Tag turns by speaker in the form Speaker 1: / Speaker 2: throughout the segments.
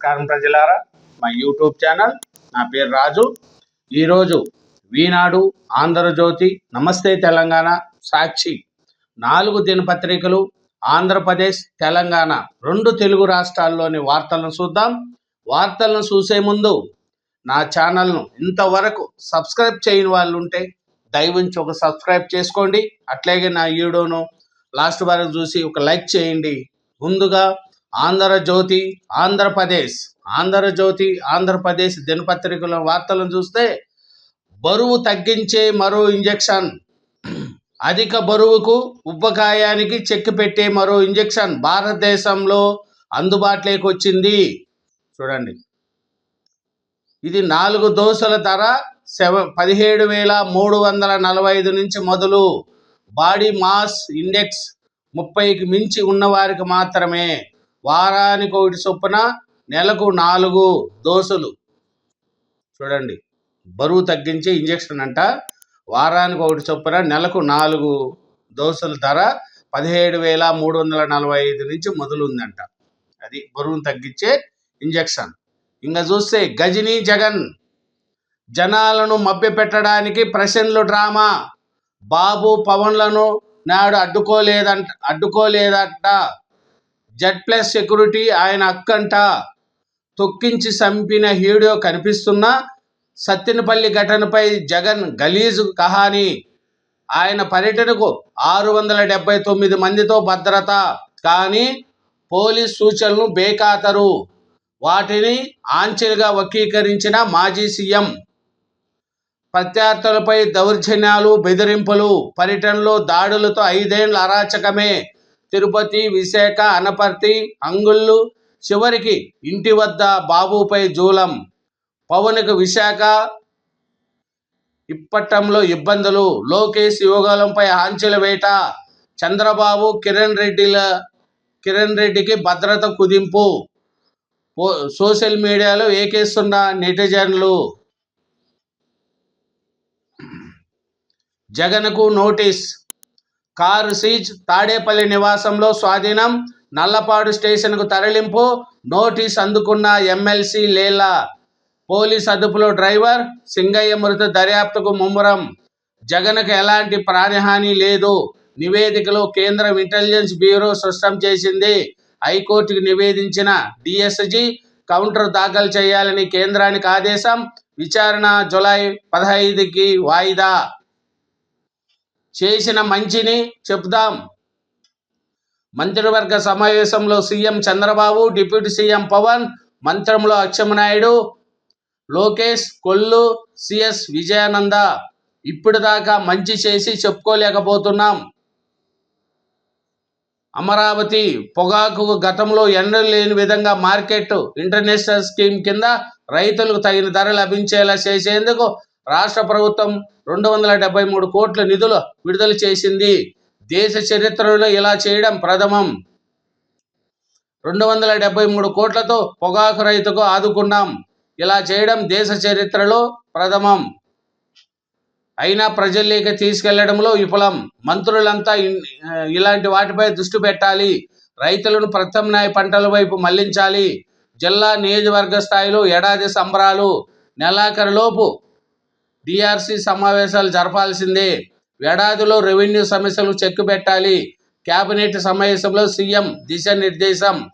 Speaker 1: నమస్కారం ప్రజలారా. మా యూట్యూబ్ ఛానల్ నా పేరు రాజు. ఈరోజు వీనాడు ఆంధ్రజ్యోతి నమస్తే తెలంగాణ సాక్షి. నాలుగు దినపత్రికలు ఆంధ్రప్రదేశ్ తెలంగాణ రెండు తెలుగు రాష్ట్రాల్లోని వార్తలను చూద్దాం. వార్తలను చూసే ముందు నా ఛానల్ను ఇంతవరకు సబ్స్క్రైబ్ చేయని వాళ్ళు ఉంటే దయవుంచి ఒక సబ్స్క్రైబ్ చేసుకోండి. అట్లాగే నా వీడియోను లాస్ట్ వరకు చూసి ఒక లైక్ చేయండి. ముందుగా ఆంధ్రజ్యోతి ఆంధ్రప్రదేశ్ ఆంధ్రజ్యోతి ఆంధ్రప్రదేశ్ దినపత్రికల వార్తలను చూస్తే బరువు తగ్గించే మరో ఇంజెక్షన్. అధిక బరువుకు ఉబ్బకాయానికి చెక్ పెట్టే మరో ఇంజెక్షన్ భారతదేశంలో అందుబాటులోకి వచ్చింది. చూడండి. ఇది నాలుగు దోసుల ధర సెవ పదిహేడు వేల మూడు వందల నలభై ఐదు నుంచి మొదలు బాడీ మాస్ ఇండెక్స్ ముప్పైకి మించి ఉన్నవారికి మాత్రమే. వారానికి ఒకటి చొప్పున నెలకు నాలుగు దోసులు చూడండి. బరువు తగ్గించే ఇంజెక్షన్ అంట. వారానికి ఒకటి చొప్పున నెలకు నాలుగు దోసుల ధర పదిహేడు వేల మూడు వందల నలభై ఐదు నుంచి మొదలుందంట. అది బరువును తగ్గించే ఇంజెక్షన్. ఇంకా చూస్తే గజనీ జగన్. జనాలను మభ్యపెట్టడానికి ప్రశ్నలు డ్రామా. బాబు పవన్లను నాడు అడ్డుకోలేదంట అడ్డుకోలేదట. జెడ్ ప్లస్ సెక్యూరిటీ ఆయన అక్కంట తొక్కించి చంపిన హీడో కనిపిస్తున్నా సత్తెనపల్లి ఘటనపై జగన్ గలీజు కహాని. ఆయన పర్యటనకు ఆరు వందల డెబ్బై తొమ్మిది మందితో భద్రత. కానీ పోలీస్ సూచనలు బేఖాతరు. వాటిని ఆంచెలుగా వక్రీకరించిన మాజీ సీఎం. ప్రత్యర్థులపై దౌర్జన్యాలు బెదిరింపులు పర్యటనలో దాడులతో ఐదేళ్ళ అరాచకమే. తిరుపతి విశాఖ అనపర్తి అంగుళ్ళు చివరికి ఇంటి వద్ద బాబుపై జూలం. పవన్కు విశాఖ. ఇప్పటంలో ఇబ్బందులు. లోకేష్ యువగాలంపై ఆంచెల వేట. చంద్రబాబు కిరణ్ రెడ్డిల కిరణ్ రెడ్డికి భద్రత కుదింపు. సోషల్ మీడియాలో ఏకేస్తున్న నెటిజన్లు. జగన్కు నోటీస్. కారు సీజ్ తాడేపల్లి నివాసంలో స్వాధీనం. నల్లపాడు స్టేషన్కు తరలింపు. నోటీస్ అందుకున్న ఎమ్మెల్సీ లేలా. పోలీస్ అదుపులో డ్రైవర్ సింగయ్య మృత దర్యాప్తుకు ముమ్మరం. జగన్కు ఎలాంటి ప్రాణహాని లేదు. నివేదికలో కేంద్రం ఇంటెలిజెన్స్ బ్యూరో స్పష్టం చేసింది. హైకోర్టుకు నివేదించిన డిఎస్జీ కౌంటర్ దాఖలు చేయాలని కేంద్రానికి ఆదేశం. విచారణ జులై పదహైదుకి వాయిదా. చేసిన మంచిని చెప్దాం. మంత్రివర్గ సమావేశంలో CM Chandrababu deputy CM Pavan మంత్రంలో అచ్చెన్నాయుడు లోకేష్ కొల్లు సిఎస్ విజయానంద. ఇప్పుడు దాకా మంచి చేసి చెప్పుకోలేకపోతున్నాం. అమరావతి పొగాకు గతంలో ఎండలు లేని విధంగా మార్కెట్ ఇంటర్నేషనల్ స్కీమ్ కింద రైతులకు తగిన ధర లభించేలా చేసేందుకు రాష్ట్ర ప్రభుత్వం రెండు వందల డెబ్బై మూడు కోట్ల నిధులు విడుదల చేసింది. దేశ చరిత్రలో ఇలా చేయడం ప్రథమం. రెండు వందల డెబ్బై మూడు కోట్లతో పొగాకు రైతుకు ఆదుకున్నాం. ఇలా చేయడం దేశ చరిత్రలో ప్రథమం. అయినా ప్రజల్లోకి తీసుకెళ్ళడంలో విఫలం. మంత్రులంతా ఇలాంటి వాటిపై దృష్టి పెట్టాలి. రైతులను ప్రత్యామ్నాయ పంటల వైపు మళ్ళించాలి. జిల్లా నియోజకవర్గ స్థాయిలో ఏడాది సంబరాలు. నెలాఖరులోపు డిఆర్సీ సమావేశాలు జరపాల్సిందే. ఏడాదిలో రెవెన్యూ సమస్యలు చెక్కు పెట్టాలి. కేబినెట్ సమావేశంలో సీఎం దిశానిర్దేశం.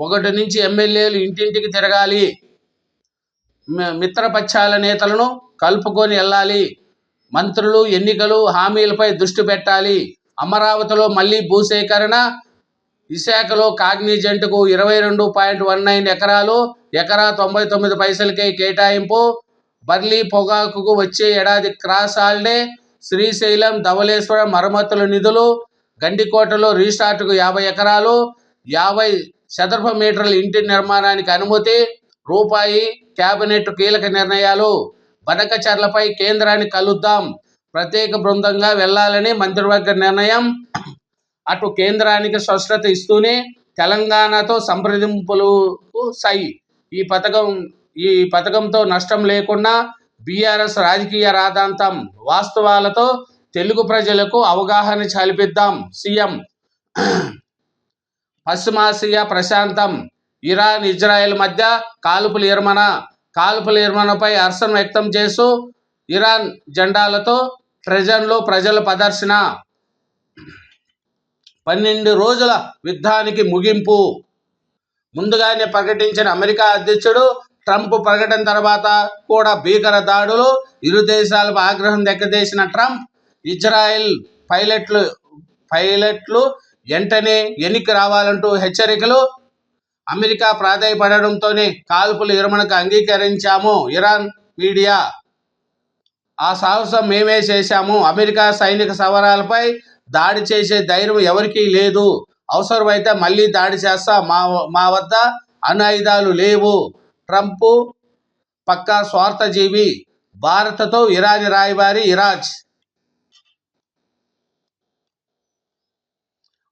Speaker 1: ఒకటి నుంచి ఎమ్మెల్యేలు ఇంటింటికి తిరగాలి. మి- మిత్రపక్షాల నేతలను కలుపుకొని వెళ్ళాలి. మంత్రులు ఎన్నికలు హామీలపై దృష్టి పెట్టాలి. అమరావతిలో మళ్ళీ భూసేకరణ. విశాఖలో కాగ్నిజెంట్కు ఇరవై రెండు పాయింట్ వన్ నైన్ ఎకరాలు ఎకరా తొంభై తొమ్మిది పైసలకే కేటాయింపు. బర్లీ పొగాకుకు వచ్చే ఏడాది క్రాస్ హాలిడే శ్రీశైలం ధవళేశ్వరం మరమ్మతుల నిధులు గండికోటలో రీస్టార్ట్కు యాభై ఎకరాలు యాభై చదరపు మీటర్ల ఇంటి నిర్మాణానికి అనుమతి రూపాయి కేబినెట్ కీలక నిర్ణయాలు. బనకచర్లపై కేంద్రాన్ని కలుద్దాం. ప్రత్యేక బృందంగా వెళ్ళాలని మంత్రివర్గ నిర్ణయం. అటు కేంద్రానికి స్పష్టత ఇస్తూనే తెలంగాణతో సంప్రదింపులకు సై ఈ పథకం ఈ పథకంతో నష్టం లేకుండా బీఆర్ఎస్ రాజకీయ రాదాంతం వాస్తవాలతో తెలుగు ప్రజలకు అవగాహన చాలిపిద్దాం. సీఎం పశ్చిమాసియా ప్రశాంతం ఇరాన్ ఇజ్రాయెల్ మధ్య కాల్పుల నిర్మణ కాల్పుల నిర్మణపై హర్షం వ్యక్తం చేస్తూ ఇరాన్ జెండాలతో ట్రెజన్లో ప్రజల ప్రదర్శన. పన్నెండు రోజుల యుద్ధానికి ముగింపు. ముందుగానే ప్రకటించిన అమెరికా అధ్యక్షుడు ట్రంప్ ప్రకటన తర్వాత కూడా భీకర దాడులు ఇరు దేశాలకు ఆగ్రహం దెక్కదేసిన ట్రంప్ ఇజ్రాయెల్ పైలట్లు పైలట్లు వెంటనే ఎన్నిక రావాలంటూ హెచ్చరికలు. అమెరికా ప్రాధాయపడడంతోనే కాల్పులు విరమణకు అంగీకరించాము ఇరాన్ మీడియా. ఆ సాహసం మేమే చేశాము. అమెరికా సైనిక సవరాలపై దాడి చేసే ధైర్యం ఎవరికీ లేదు. అవసరమైతే మళ్ళీ దాడి చేస్తా మా మా వద్ద అణాయుధాలు లేవు. ట్రంప్ పక్కా స్వార్థజీవి భారత్తో ఇరాన్ రాయబారి ఇరాజ్.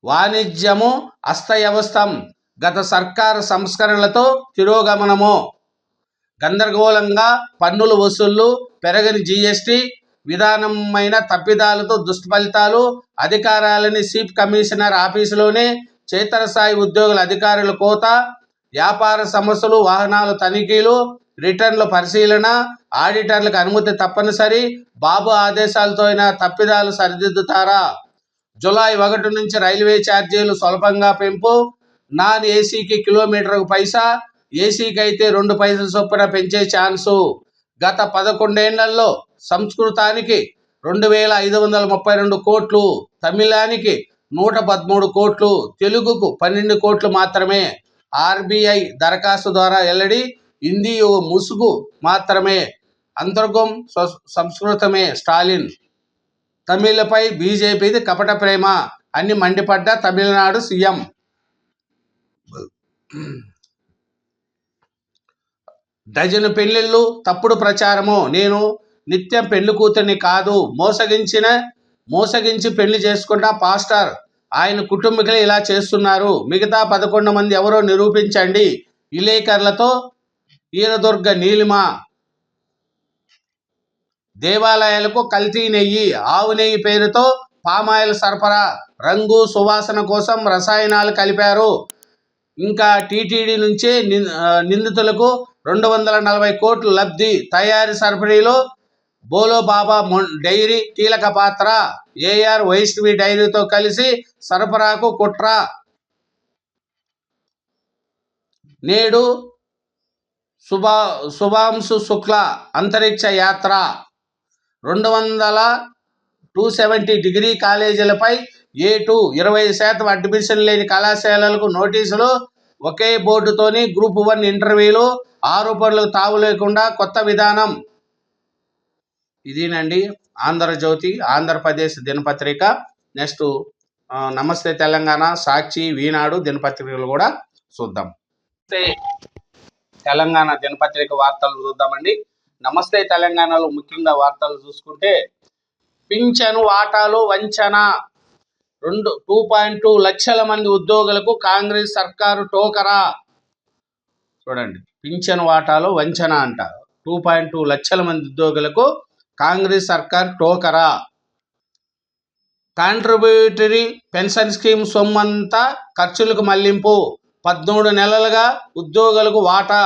Speaker 1: వాణిజ్యము అస్తవ్యవస్థం గత సర్కారు సంస్కరణలతో తిరోగమనము. గందరగోళంగా పన్నులు వసూళ్ళు పెరగని జీఎస్టీ విధానమైన తప్పిదాలతో దుష్ఫలితాలు అధికారాలని చీఫ్ కమిషనర్ ఆఫీసులోనే స్థాయి ఉద్యోగుల అధికారుల కోత వ్యాపార సమస్యలు వాహనాల తనిఖీలు రిటర్న్ల పరిశీలన ఆడిటర్లకు అనుమతి తప్పనిసరి. బాబు ఆదేశాలతో అయినా తప్పిదాలు సరిదిద్దుతారా? జులై ఒకటి నుంచి రైల్వే ఛార్జీలు స్వల్పంగా పెంపు. నాన్ ఏసీకి కిలోమీటర్కు పైసా? ఏసీకి అయితే రెండు పైసల చొప్పున పెంచే ఛాన్సు. గత పదకొండేళ్ళలో సంస్కృతానికి రెండు వేల ఐదు వందల ముప్పై రెండు కోట్లు తమిళానికి నూట పదమూడు కోట్లు తెలుగుకు పన్నెండు కోట్లు మాత్రమే. ఆర్బీఐ దరఖాస్తు ద్వారా వెల్లడి హిందీ ఓ ముసుగు మాత్రమే అంతర్గం సంస్కృతమే స్టాలిన్. తమిళపై బీజేపీది కపట ప్రేమ అని మండిపడ్డ తమిళనాడు సీఎం. డజను పెళ్ళిళ్ళు తప్పుడు ప్రచారము నేను నిత్యం పెళ్ళి కూతుర్ని కాదు మోసగించిన మోసగించి పెళ్ళి చేసుకున్న పాస్టర్. ఆయన కుటుంబీకులు ఇలా చేస్తున్నారు. మిగతా పదకొండు మంది ఎవరో నిరూపించండి. విలేకరులతో ఈరదుర్గ నీలిమ దేవాలయాలకు కల్తీ నెయ్యి ఆవు నెయ్యి పేరుతో పామాయిల్ సరఫరా రంగు సువాసన కోసం రసాయనాలు కలిపారు. ఇంకా టీటీడీ నుంచే నిందితులకు రెండు వందల నలభై కోట్లు లబ్ధి తయారీ సరఫరీలో బోలో బాబా డైరీ కీలక పాత్ర. ఏఆర్ వైష్ణవి డైరీతో కలిసి సరఫరాకు కుట్ర. నేడు శుభా శుభాంశు శుక్ల అంతరిక్ష యాత్ర. రెండు వందల టూ సెవెంటీ డిగ్రీ కాలేజీలపై ఏ టూ ఇరవై శాతం అడ్మిషన్ లేని కళాశాలలకు నోటీసులు. ఒకే బోర్డుతోని గ్రూప్ వన్ ఇంటర్వ్యూలు. ఆరోపణలకు తావు లేకుండా కొత్త విధానం. ఇదేనండి ఆంధ్రజ్యోతి ఆంధ్రప్రదేశ్ దినపత్రిక. నెక్స్ట్ నమస్తే తెలంగాణ సాక్షి ఈనాడు దినపత్రికలు కూడా చూద్దాం. తెలంగాణ దినపత్రిక వార్తలు చూద్దామండి. నమస్తే తెలంగాణలో ముఖ్యంగా వార్తలు చూసుకుంటే పింఛను వాటాలు వంచన. రెండు టూ పాయింట్ టూ లక్షల మంది ఉద్యోగులకు కాంగ్రెస్ సర్కారు టోకరా. చూడండి పింఛను వాటాలు వంచన అంట టూ పాయింట్ టూ లక్షల మంది ఉద్యోగులకు కాంగ్రెస్ సర్కార్ టోకరా. కాంట్రిబ్యూటరీ పెన్షన్ స్కీమ్ సొమ్మంతా ఖర్చులకు మళ్ళింపు. పద్మూడు నెలలుగా ఉద్యోగులకు వాటా.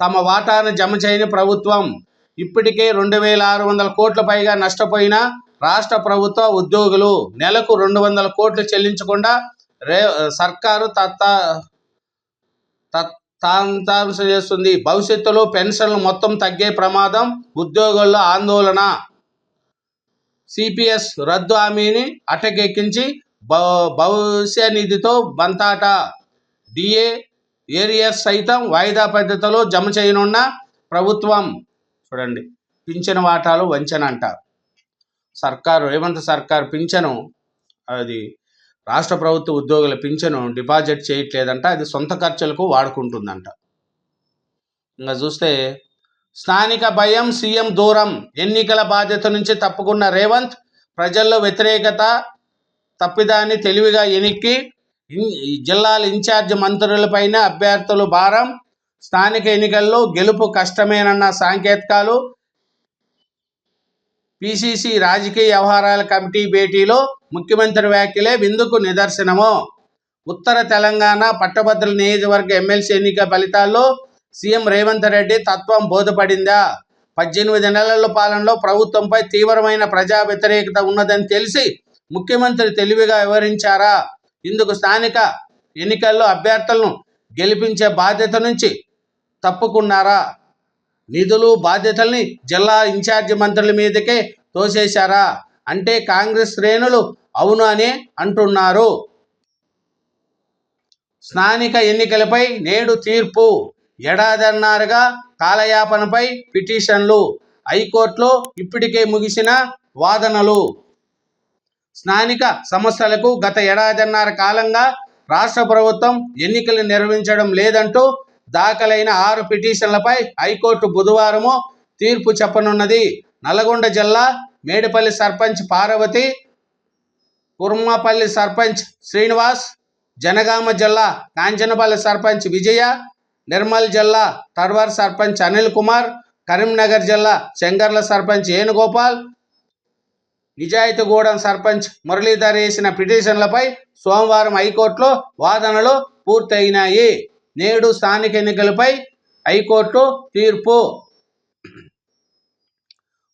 Speaker 1: తమ వాటాను జమ చేయని ప్రభుత్వం. ఇప్పటికే రెండు వేల ఆరు వందల కోట్ల పైగా నష్టపోయిన రాష్ట్ర ప్రభుత్వ ఉద్యోగులు. నెలకు రెండు వందల కోట్లు చెల్లించకుండా రే సర్కారు తత్త తత్ తాంతాంశ చేస్తుంది. భవిష్యత్తులో పెన్షన్లు మొత్తం తగ్గే ప్రమాదం ఉద్యోగుల్లో ఆందోళన. సిపిఎస్ రద్దు హామీని అటకెక్కించి భ- భవిష్య నిధితో బంతాట. డిఏ ఏరియస్ సైతం వాయిదా పద్ధతిలో జమ చేయనున్న ప్రభుత్వం. చూడండి పింఛను వాటాలు వంచన అంట సర్కారు రేవంత్ సర్కారు పింఛను అది రాష్ట్ర ప్రభుత్వ ఉద్యోగుల పింఛను డిపాజిట్ చేయట్లేదంట అది సొంత ఖర్చులకు వాడుకుంటుందంట. ఇంకా చూస్తే స్థానిక భయం సీఎం దూరం ఎన్నికల బాధ్యత నుంచి తప్పుకున్న రేవంత్ ప్రజల్లో వ్యతిరేకత తప్పిదాన్ని తెలివిగా ఎనిక్కి జిల్లాల ఇన్ఛార్జ్ మంత్రులపైన అభ్యర్థులు భారం స్థానిక ఎన్నికల్లో గెలుపు కష్టమేనన్న సాంకేతికాలు పిసిసి రాజకీయ వ్యవహారాల కమిటీ భేటీలో ముఖ్యమంత్రి వ్యాఖ్యలే విందుకు నిదర్శనము. ఉత్తర తెలంగాణ పట్టభద్రుల నియోజకవర్గ ఎమ్మెల్సీ ఎన్నిక ఫలితాల్లో సీఎం రేవంత్ రెడ్డి తత్వం బోధపడిందా? పద్దెనిమిది నెలల పాలనలో ప్రభుత్వంపై తీవ్రమైన ప్రజా వ్యతిరేకత ఉన్నదని తెలిసి ముఖ్యమంత్రి తెలివిగా వివరించారా? ఇందుకు స్థానిక ఎన్నికల్లో అభ్యర్థులను గెలిపించే బాధ్యత నుంచి తప్పుకున్నారా? నిధులు బాధ్యతల్ని జిల్లా ఇన్ఛార్జి మంత్రుల మీదకే తోసేశారా? అంటే కాంగ్రెస్ శ్రేణులు అవును అని అంటున్నారు. స్థానిక ఎన్నికలపై నేడు తీర్పు. ఏడాదన్నారుగా కాలయాపనపై పిటిషన్లు. హైకోర్టులో ఇప్పటికే ముగిసిన వాదనలు. స్థానిక సంస్థలకు గత ఏడాదిన్నర కాలంగా రాష్ట్ర ప్రభుత్వం ఎన్నికలు నిర్వహించడం లేదంటూ దాఖలైన ఆరు పిటిషన్లపై హైకోర్టు బుధవారము తీర్పు చెప్పనున్నది. నల్గొండ జిల్లా మేడిపల్లి సర్పంచ్ పార్వతి కుర్మపల్లి సర్పంచ్ శ్రీనివాస్ జనగామ జిల్లా కాంచనపల్లి సర్పంచ్ విజయ నిర్మల్ జిల్లా తర్వర్ సర్పంచ్ అనిల్ కుమార్ కరీంనగర్ జిల్లా చెంగర్ల సర్పంచ్ వేణుగోపాల్ నిజాయితీగూడెం సర్పంచ్ మురళీధర్ వేసిన పిటిషన్లపై సోమవారం హైకోర్టులో వాదనలు పూర్తయినాయి. నేడు స్థానిక ఎన్నికలపై హైకోర్టు తీర్పు.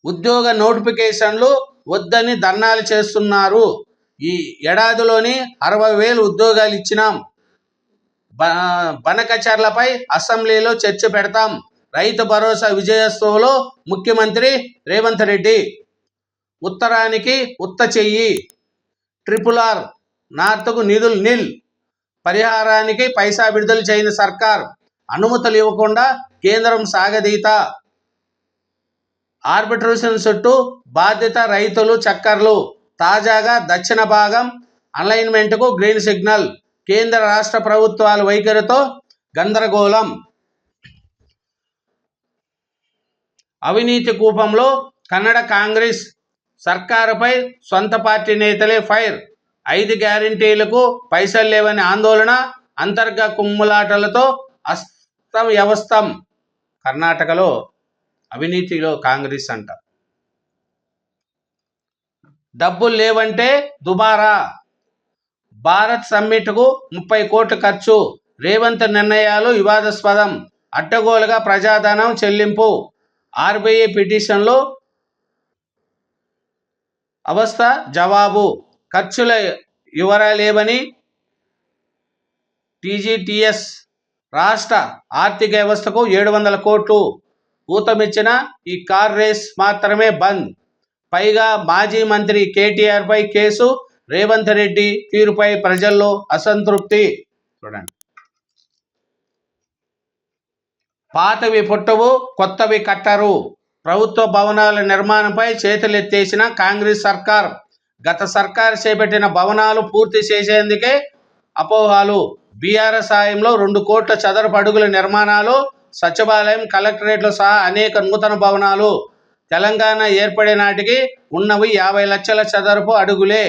Speaker 1: ఉద్యోగ నోటిఫికేషన్లు వద్దని ధర్నాలు చేస్తున్నారు. ఈ ఏడాదిలోని అరవై వేలు ఉద్యోగాలు ఇచ్చినాం. బ- బనకచర్లపై అసెంబ్లీలో చర్చ పెడతాం. రైతు భరోసా విజయోత్సవంలో ముఖ్యమంత్రి రేవంత్ రెడ్డి. ఉత్తరానికి ఉత్త చెయ్యి. ట్రిపుల్ ఆర్ నార్త్కు నిధులు నిల్. పరిహారానికి పైసా విడుదల చేయని సర్కార్. అనుమతులు ఇవ్వకుండా కేంద్రం సాగదీత. ఆర్బిట్రేషన్ చుట్టూ బాధ్యత రైతులు చక్కర్లు. తాజాగా దక్షిణ భాగం అలైన్మెంట్కు గ్రీన్ సిగ్నల్ కేంద్ర రాష్ట్ర ప్రభుత్వాల వైఖరితో గందరగోళం. అవినీతి కూపంలో కన్నడ కాంగ్రెస్ సర్కారుపై సొంత పార్టీ నేతలే ఫైర్. ఐదు గ్యారంటీలకు పైసలు లేవని ఆందోళన అంతర్గత కుమ్ములాటలతో అస్తం వ్యవస్థం కర్ణాటకలో అవినీతిలో కాంగ్రెస్ అంట. డబ్బులు లేవంటే దుబారా. భారత్ సమ్మిట్కు ముప్పై కోట్లు ఖర్చు. రేవంత్ నిర్ణయాలు వివాదాస్పదం. అడ్డగోలుగా ప్రజాధనం చెల్లింపు. ఆర్బీఐ పిటిషన్లో అవస్థ జవాబు. ఖర్చుల వివరాలేవని టీజీటీఎస్ రాష్ట్ర ఆర్థిక వ్యవస్థకు ఏడు వందల కోట్లు. ఊతమిచ్చిన ఈ కార్ రేస్ మాత్రమే బంద్. పైగా మాజీ మంత్రి కేటీఆర్ పై కేసు రేవంత్ రెడ్డి తీరుపై ప్రజల్లో అసంతృప్తి. చూడండి. పాతవి పుట్టవు కొత్తవి కట్టరు. ప్రభుత్వ భవనాల నిర్మాణంపై చేతులెత్తేసిన కాంగ్రెస్ సర్కార్ గత సర్కార్ చేపట్టిన భవనాలు పూర్తి చేసేందుకే అపోహాలు. బీఆర్ఎస్ సాయంలో రెండు కోట్ల చదరపు అడుగుల నిర్మాణాలు సచివాలయం కలెక్టరేట్లు సహా అనేక నూతన భవనాలు. తెలంగాణ ఏర్పడే నాటికి ఉన్నవి యాభై లక్షల చదరపు అడుగులే.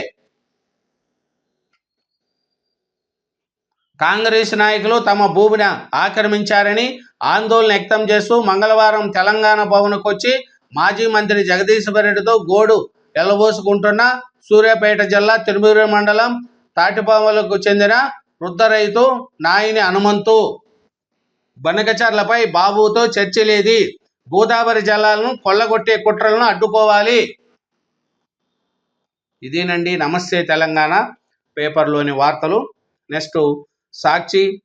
Speaker 1: కాంగ్రెస్ నాయకులు తమ భూమిని ఆక్రమించారని ఆందోళన వ్యక్తం చేస్తూ మంగళవారం తెలంగాణ భవన్కు వచ్చి మాజీ మంత్రి జగదీశ్వరరెడ్డితో గోడు ఎల్లబోసుకుంటున్న సూర్యాపేట జిల్లా తిరుమూరు మండలం తాటిపాములకు చెందిన వృద్ధ రైతు నాయని హనుమంతు. బనకచర్లపై బాబుతో చర్చలేది. గోదావరి జలాలను కొల్లగొట్టే కుట్రలను అడ్డుకోవాలి. ఇదేనండి నమస్తే తెలంగాణ పేపర్లోని వార్తలు. నెక్స్ట్ సాక్షి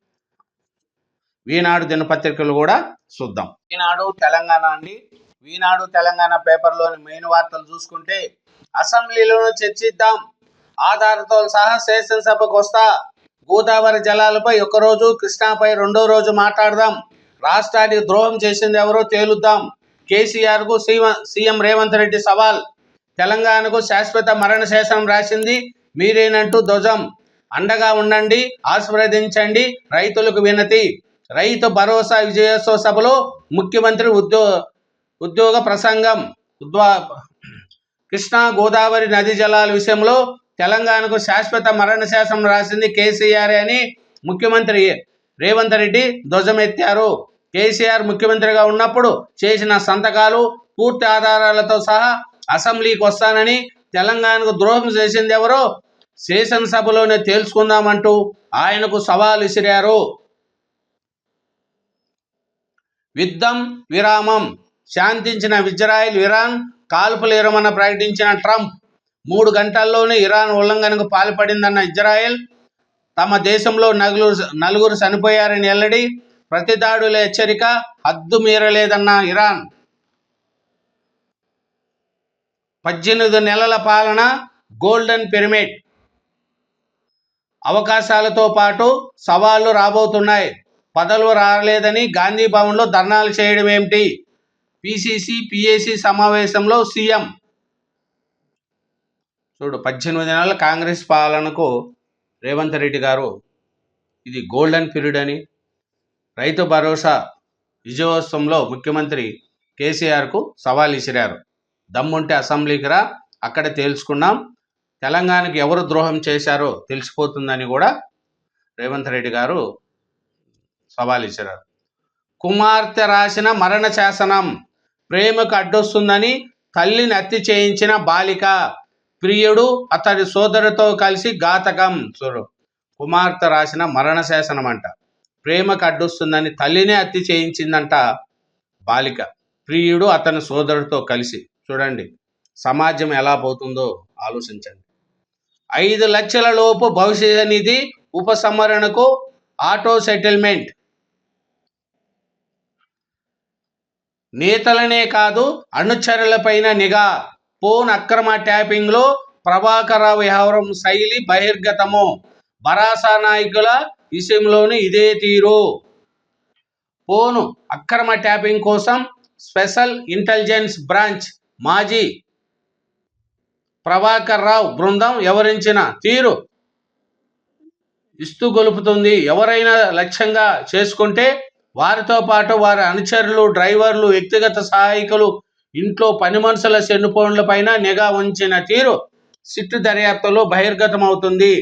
Speaker 1: ఈనాడు దినపత్రికలు కూడా చూద్దాం. ఈనాడు తెలంగాణ అండి. ఈనాడు తెలంగాణ పేపర్లోని మెయిన్ వార్తలు చూసుకుంటే అసెంబ్లీలోనూ చర్చిద్దాం. ఆధారతో సహా శాసనసభకు వస్తా. గోదావరి జలాలపై ఒకరోజు కృష్ణాపై రెండో రోజు మాట్లాడదాం. రాష్ట్రానికి ద్రోహం చేసింది ఎవరో తేలుద్దాం. కేసీఆర్కు సీఎం రేవంత్ రెడ్డి సవాల్. తెలంగాణకు శాశ్వత మరణ శాసనం రాసింది. మీరేనంటూ ధ్వజం. అండగా ఉండండి ఆశీర్వదించండి రైతులకు వినతి. రైతు భరోసా విజయోత్సవ సభలో ముఖ్యమంత్రి ఉద్యో ఉద్యోగ ప్రసంగం. ఉద్వా కృష్ణా గోదావరి నది జలాల విషయంలో తెలంగాణకు శాశ్వత మరణ శాసనం రాసింది కేసీఆర్ అని ముఖ్యమంత్రి రేవంత్ రెడ్డి ధ్వజమెత్తారు. కేసీఆర్ ముఖ్యమంత్రిగా ఉన్నప్పుడు చేసిన సంతకాలు పూర్తి ఆధారాలతో సహా అసెంబ్లీకి వస్తానని తెలంగాణకు ద్రోహం చేసింది ఎవరో శాసనసభలోనే తేల్చుకుందామంటూ ఆయనకు సవాల్ విసిరారు. యుద్ధం విరామం శాంతించిన విజ్రాయిల్ ఇరాన్ కాల్పులు విరమణ ప్రకటించిన ట్రంప్ మూడు గంటల్లోనే ఇరాన్ ఉల్లంఘనకు పాల్పడిందన్న ఇజ్రాయెల్ తమ దేశంలో నలుగురు నలుగురు చనిపోయారని వెల్లడి ప్రతిదాడుల హెచ్చరిక హద్దు మీరలేదన్న ఇరాన్. పద్దెనిమిది నెలల పాలన గోల్డెన్ పిరమిడ్. అవకాశాలతో పాటు సవాళ్ళు రాబోతున్నాయి. పదవులు రాలేదని గాంధీ భవన్లో ధర్నాలు చేయడం ఏమిటి? పిసిసి పిఏసి సమావేశంలో సీఎం. చూడు పద్దెనిమిది నెలల కాంగ్రెస్ పాలనకు రేవంత్ రెడ్డి గారు ఇది గోల్డెన్ పీరియడ్ అని రైతు భరోసా విజయోత్సవంలో ముఖ్యమంత్రి కేసీఆర్కు సవాల్ విసిరారు. దమ్ముంటే అసెంబ్లీకి రా అక్కడ తేల్చుకున్నాం. తెలంగాణకి ఎవరు ద్రోహం చేశారో తెలిసిపోతుందని కూడా రేవంత్ రెడ్డి గారు సవాల్ ఇచ్చారు కుమార్తె రాసిన మరణ శాసనం ప్రేమకు అడ్డొస్తుందని తల్లిని హత్య చేయించిన బాలిక ప్రియుడు అతడి సోదరుతో కలిసి ఘాతకం. చూడు కుమార్తె రాసిన మరణ శాసనం అంట ప్రేమకు అడ్డొస్తుందని తల్లినే హత్య చేయించిందంట బాలిక. ప్రియుడు అతని సోదరుడితో కలిసి. చూడండి సమాజం ఎలా పోతుందో ఆలోచించండి. ఐదు లక్షల లోపు భవిష్యత్ నిధి ఉపసంహరణకు ఆటో సెటిల్మెంట్. నేతలనే కాదు అనుచరులపైన నిఘా. ఫోన్ అక్రమ ట్యాపింగ్లో ప్రభాకర వ్యవహారం శైలి బహిర్గతము. భరాసా నాయకుల విషయంలోనూ ఇదే తీరు. ఫోను అక్రమ ట్యాపింగ్ కోసం స్పెషల్ ఇంటెలిజెన్స్ బ్రాంచ్ మాజీ ప్రభాకర్ రావు బృందం వివరించిన తీరు? ఇస్తూ గొలుపుతుంది. ఎవరైనా లక్ష్యంగా చేసుకుంటే వారితో పాటు వారి అనుచరులు డ్రైవర్లు వ్యక్తిగత సహాయకులు ఇంట్లో పని మనుషుల సెల్ ఫోన్లపైన నిఘా ఉంచిన తీరు సిట్టు దర్యాప్తులో బహిర్గతమవుతుంది.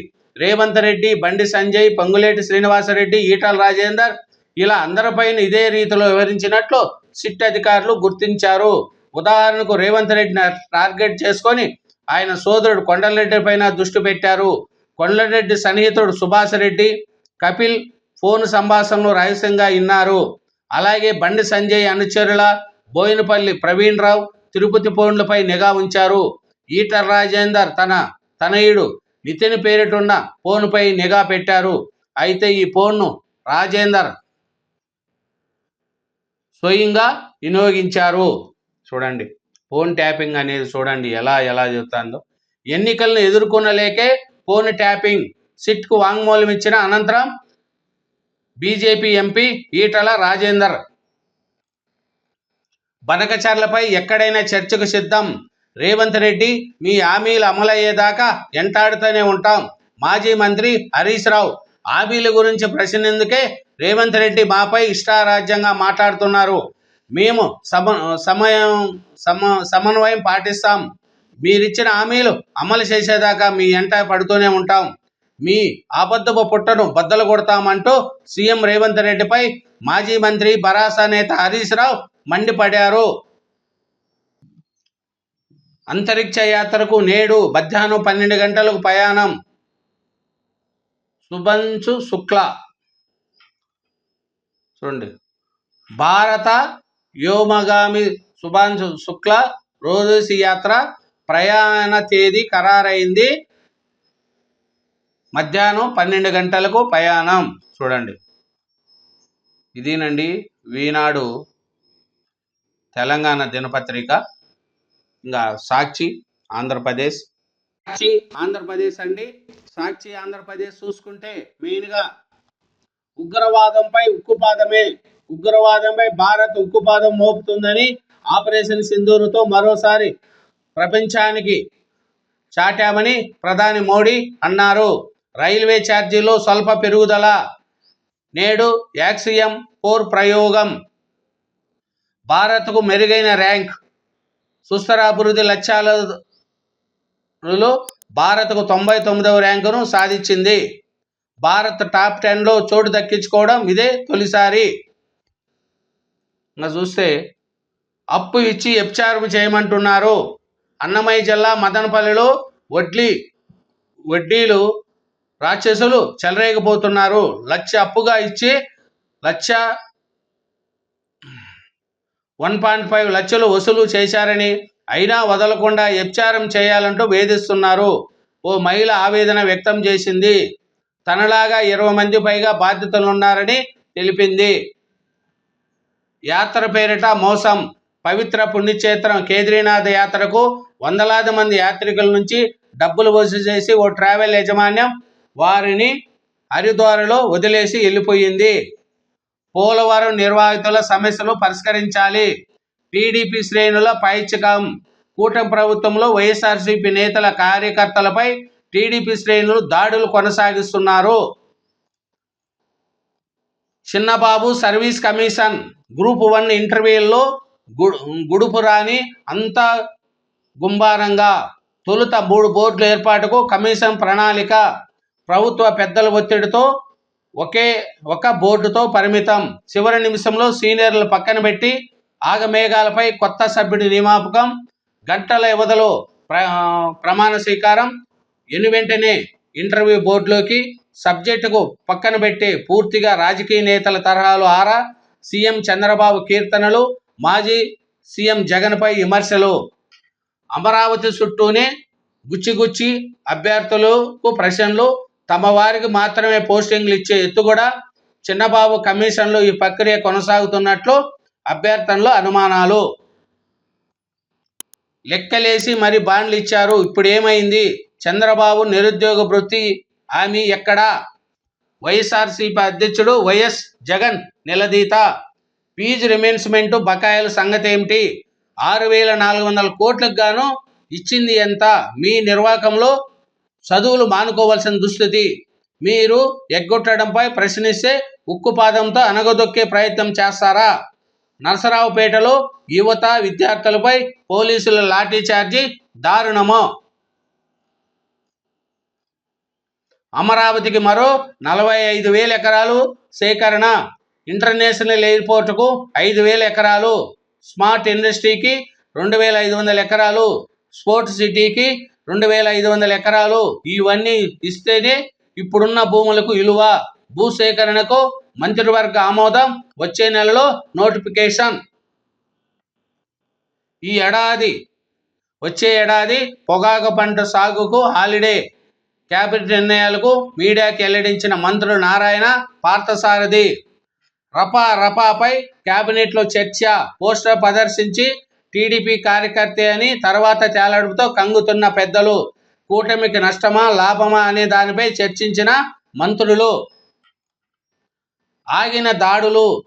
Speaker 1: రేవంత్ రెడ్డి బండి సంజయ్ పంగులేటి శ్రీనివాసరెడ్డి ఈటల రాజేందర్ ఇలా అందరిపైన ఇదే రీతిలో వివరించినట్లు సిట్ అధికారులు గుర్తించారు. ఉదాహరణకు రేవంత్ రెడ్డిని టార్గెట్ చేసుకొని ఆయన సోదరుడు కొండలరెడ్డి పైన దృష్టి పెట్టారు. కొండలరెడ్డి సన్నిహితుడు సుభాష్ రెడ్డి కపిల్ ఫోన్ సంభాషణలు రహస్యంగా విన్నారు అలాగే బండి సంజయ్ అనుచరుల బోయినపల్లి ప్రవీణ్ రావు తిరుపతి ఫోన్లపై నిఘా ఉంచారు. ఈటల రాజేందర్ తన తనయుడు నితిన్ పేరిటున్న ఫోన్పై నిఘా పెట్టారు. అయితే ఈ ఫోన్ను రాజేందర్ స్వయంగా వినియోగించారు. చూడండి ఫోన్ ట్యాపింగ్ అనేది చూడండి ఎలా ఎలా చెబుతుందో ఎన్నికలను ఎదుర్కొనలేకే ఫోన్ ట్యాపింగ్ సిట్కు వాంగ్మూలం ఇచ్చిన అనంతరం బీజేపీ ఎంపీ ఈటల రాజేందర్. బనకచర్లపై ఎక్కడైనా చర్చకు సిద్ధం? రేవంత్ రెడ్డి మీ హామీలు అమలయ్యేదాకా ఎంటాడుతూనే ఉంటాం. మాజీ మంత్రి హరీష్ రావు హామీల గురించి ప్రశ్నందుకే రేవంత్ రెడ్డి మాపై ఇష్టారాజ్యంగా మాట్లాడుతున్నారు. మేము సమ సమయం సమ సమన్వయం పాటిస్తాం. మీరిచ్చిన హామీలు అమలు చేసేదాకా మీ ఎంట పడుతూనే ఉంటాం. మీ ఆబద్ధపు పుట్టను బద్దలు కొడతామంటూ సీఎం రేవంత్ రెడ్డిపై మాజీ మంత్రి భరాసా నేత హరీష్ రావు మండిపడారు. అంతరిక్ష యాత్రకు నేడు మధ్యాహ్నం పన్నెండు గంటలకు ప్రయాణం. శుభంశు శుక్ల. చూడండి. భారత వ్యోమగామి శుభాంశు శుక్ల రోజు యాత్ర ప్రయాణ తేదీ ఖరారైంది. మధ్యాహ్నం పన్నెండు గంటలకు ప్రయాణం. చూడండి. ఇదేనండి ఈనాడు తెలంగాణ దినపత్రిక. ఇంకా సాక్షి ఆంధ్రప్రదేశ్. సాక్షి ఆంధ్రప్రదేశ్ అండి. సాక్షి ఆంధ్రప్రదేశ్ చూసుకుంటే మెయిన్గా ఉగ్రవాదంపై ఉక్కుపాదమే ఉగ్రవాదంపై భారత్ ఉక్కుపాదం మోపుతుందని ఆపరేషన్ సింధూరుతో మరోసారి ప్రపంచానికి చాటామని ప్రధాని మోడీ అన్నారు. రైల్వే ఛార్జీలో స్వల్ప పెరుగుదల. నేడు యాక్సియం ఫోర్ ప్రయోగం. భారత్కు మెరుగైన ర్యాంక్. సుస్థిర అభివృద్ధి లక్ష్యాలలో భారత్కు తొంభై తొమ్మిదవ ర్యాంకును సాధించింది. భారత్ టాప్ టెన్లో చోటు దక్కించుకోవడం ఇదే తొలిసారి. ఇంకా చూస్తే అప్పు ఇచ్చి ఎప్చార్పు చేయమంటున్నారు. అన్నమయ్య జిల్లా మదనపల్లిలో వడ్లీ వడ్డీలు రాక్షసులు చెలరేగిపోతున్నారు. లక్ష అప్పుగా ఇచ్చి లక్ష వన్ పాయింట్ ఫైవ్ లక్షలు వసూలు చేశారని అయినా వదలకుండా వ్యభిచారం చేయాలంటూ వేధిస్తున్నారు. ఓ మహిళ ఆవేదన వ్యక్తం చేసింది. తనలాగా ఇరవై మంది పైగా బాధ్యతలున్నారని తెలిపింది. యాత్ర పేరిట మోసం. పవిత్ర పుణ్యక్షేత్రం కేద్రీనాథ్ యాత్రకు వందలాది మంది యాత్రికుల నుంచి డబ్బులు వసూలు చేసి ఓ ట్రావెల్ యాజమాన్యం వారిని హరిద్వారలో వదిలేసి వెళ్ళిపోయింది. పోలవరం నిర్వాహితుల సమస్యలు పరిష్కరించాలి. టీడీపీ శ్రేణుల పైచకం. కూటమి ప్రభుత్వంలో వైఎస్ఆర్సీపీ నేతల కార్యకర్తలపై టీడీపీ శ్రేణులు దాడులు కొనసాగిస్తున్నారు. Chinnababu service commission group one ఇంటర్వ్యూల్లో గు- గుడుపు రాని అంతా గుంభారంగా తొలుత మూడు బోర్డుల ఏర్పాటుకు కమిషన్ ప్రణాళిక. ప్రభుత్వ పెద్దల ఒత్తిడితో ఒకే ఒక బోర్డుతో పరిమితం. చివరి నిమిషంలో సీనియర్లు పక్కన పెట్టి ఆగమేఘాలపై కొత్త సభ్యుడి నియామకం గంటల వ్యవధిలో ప్ర ప్రమాణ స్వీకారం ఎను వెంటనే ఇంటర్వ్యూ బోర్డులోకి సబ్జెక్టుకు పక్కన పెట్టి పూర్తిగా రాజకీయ నేతల తరహాలు ఆరా సీఎం చంద్రబాబు కీర్తనలు మాజీ సీఎం జగన్పై విమర్శలు. అమరావతి చుట్టూనే గుచ్చిగుచ్చి అభ్యర్థులకు ప్రశ్నలు తమ వారికి మాత్రమే పోస్టింగ్లు ఇచ్చే ఎత్తు కూడా చిన్నబాబు కమిషన్లు ఈ ప్రక్రియ కొనసాగుతున్నట్లు అభ్యర్థనలో అనుమానాలు. లెక్కలేసి మరి బాండ్లు ఇచ్చారు. ఇప్పుడు ఏమైంది? చంద్రబాబు నిరుద్యోగ వృత్తి హామీ ఎక్కడా? వైఎస్ఆర్సీపీ అధ్యక్షుడు వైఎస్ జగన్ నిలదీత. ఫీజు రిమెన్స్మెంట్ బకాయిల సంగతి ఏమిటి ఆరు వేల నాలుగు వందల కోట్లకు గాను ఇచ్చింది ఎంత? మీ నిర్వాహకంలో చదువులు మానుకోవాల్సిన దుస్థితి. మీరు ఎగ్గొట్టడంపై ప్రశ్నిస్తే ఉక్కుపాదంతో అనగదొక్కే ప్రయత్నం చేస్తారా? నరసరావుపేటలో యువత విద్యార్థులపై పోలీసుల లాఠీచార్జీ దారుణము? అమరావతికి మరో నలభై ఐదు వేల ఎకరాలు సేకరణ. ఇంటర్నేషనల్ ఎయిర్పోర్టుకు ఐదు వేల ఎకరాలు. స్మార్ట్ ఇండస్ట్రీకి రెండు వేల ఐదు వందల ఎకరాలు. స్పోర్ట్స్ సిటీకి రెండు వేల ఐదు వందల ఎకరాలు ఇవన్నీ ఇస్తేనే ఇప్పుడున్న భూములకు విలువ భూసేకరణకు మంత్రివర్గ ఆమోదం వచ్చే నెలలో నోటిఫికేషన్. ఈ ఏడాది వచ్చే ఏడాది పొగాకు పంట సాగుకు హాలిడే. క్యాబినెట్ నిర్ణయాలకు మీడియాకి వెల్లడించిన మంత్రులు నారాయణ పార్థసారథి. రపా రపాపై క్యాబినెట్లో చర్చ పోస్టర్ ప్రదర్శించి టీడీపీ కార్యకర్త అని తర్వాత తేలడంతో కంగుతున్న పెద్దలు. కూటమికి నష్టమా లాభమా అనే దానిపై చర్చించిన మంత్రులు. ఆగిన దాడులు.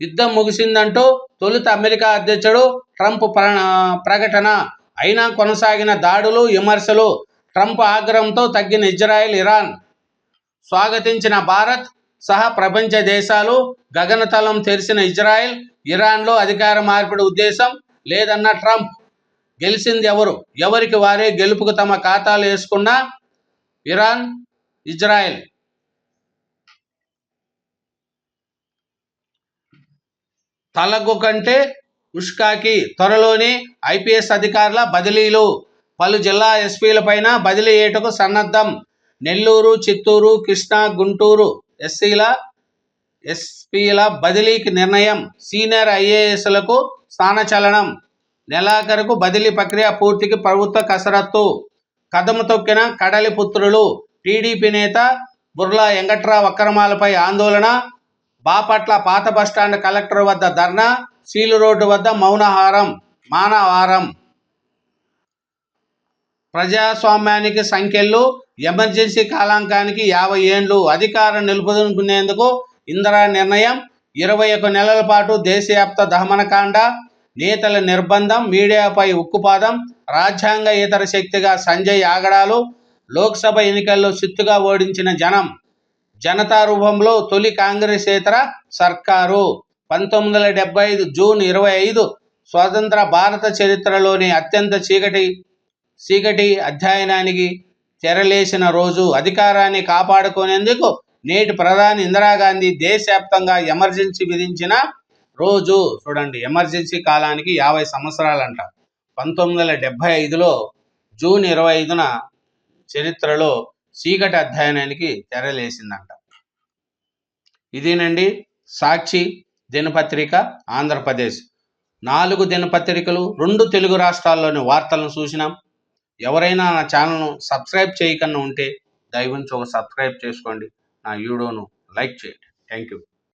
Speaker 1: యుద్ధం ముగిసిందంటూ తొలుత అమెరికా అధ్యక్షుడు ట్రంప్ ప్రకటన. అయినా కొనసాగిన దాడులు విమర్శలు. ట్రంప్ ఆగ్రహంతో తగ్గిన ఇజ్రాయెల్ ఇరాన్. స్వాగతించిన భారత్ సహా ప్రపంచ దేశాలు గగనతలం తెరిచిన ఇజ్రాయెల్ ఇరాన్లో అధికార మార్పిడి ఉద్దేశం లేదన్న ట్రంప్. గెలిచింది ఎవరు? ఎవరికి వారే గెలుపుకు తమ ఖాతాలు వేసుకున్న ఇరాన్ ఇజ్రాయెల్. తలకు కంటే ఉష్కాకి త్వరలోనే ఐపీఎస్ అధికారుల బదిలీలు. పలు జిల్లా ఎస్పీలపైన బదిలీ ఏటకు సన్నద్ధం. నెల్లూరు చిత్తూరు కృష్ణా గుంటూరు. ఎస్సీల ఎస్పీల బదిలీకి నిర్ణయం సీనియర్ ఐఏఎస్లకు స్థానచలనం. నెలాఖరుకు బదిలీ ప్రక్రియ పూర్తికి ప్రభుత్వ కసరత్తు. కదము తొక్కిన కడలి పుత్రులు టీడీపీ నేత బుర్లా వెంకట్రావు అక్రమాలపై ఆందోళన. బాపట్ల పాత బస్టాండ్ కలెక్టర్ వద్ద ధర్నా సీలు రోడ్డు వద్ద మౌనహారం మానహారం ప్రజాస్వామ్యానికి సంఖ్యలు ఎమర్జెన్సీ కాలాంకానికి యాభై ఏండ్లు అధికారం నిలుపుకునేందుకు ఇందిరా నిర్ణయం. ఇరవై ఒక నెలల పాటు దేశవ్యాప్త దమనకాండ నేతల నిర్బంధం మీడియాపై ఉక్కుపాదం రాజ్యాంగ ఇతర శక్తిగా సంజయ్ ఆగడాలు లోక్సభ ఎన్నికల్లో చిత్తుగా ఓడించిన జనం జనతా రూపంలో తొలి కాంగ్రెసేతర సర్కారు. పంతొమ్మిది వందల డెబ్బై ఐదు జూన్ ఇరవై ఐదు స్వతంత్ర భారత చరిత్రలోని అత్యంత చీకటి చీకటి అధ్యయనానికి తెరలేసిన రోజు అధికారాన్ని కాపాడుకునేందుకు నేటి ప్రధాని ఇందిరాగాంధీ దేశవ్యాప్తంగా ఎమర్జెన్సీ విధించిన రోజు. చూడండి ఎమర్జెన్సీ కాలానికి యాభై సంవత్సరాలంట. పంతొమ్మిది వందల డెబ్భై ఐదులో జూన్ ఇరవై ఐదున చరిత్రలో చీకటి అధ్యయనానికి తెరలేసిందంట. ఇదేనండి? సాక్షి దినపత్రిక ఆంధ్రప్రదేశ్. నాలుగు దినపత్రికలు రెండు తెలుగు రాష్ట్రాల్లోని వార్తలను చూసినాం. ఎవరైనా నా ఛానల్ను సబ్స్క్రైబ్ చేయకుండా ఉంటే దయవుంచి ఒక సబ్స్క్రైబ్ చేసుకోండి. నా వీడియోను లైక్ చేయండి. Thank you